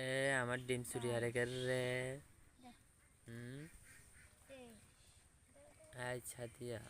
এ আমার ডিম চুরি হারে গেল রে। আচ্ছা দিয়া।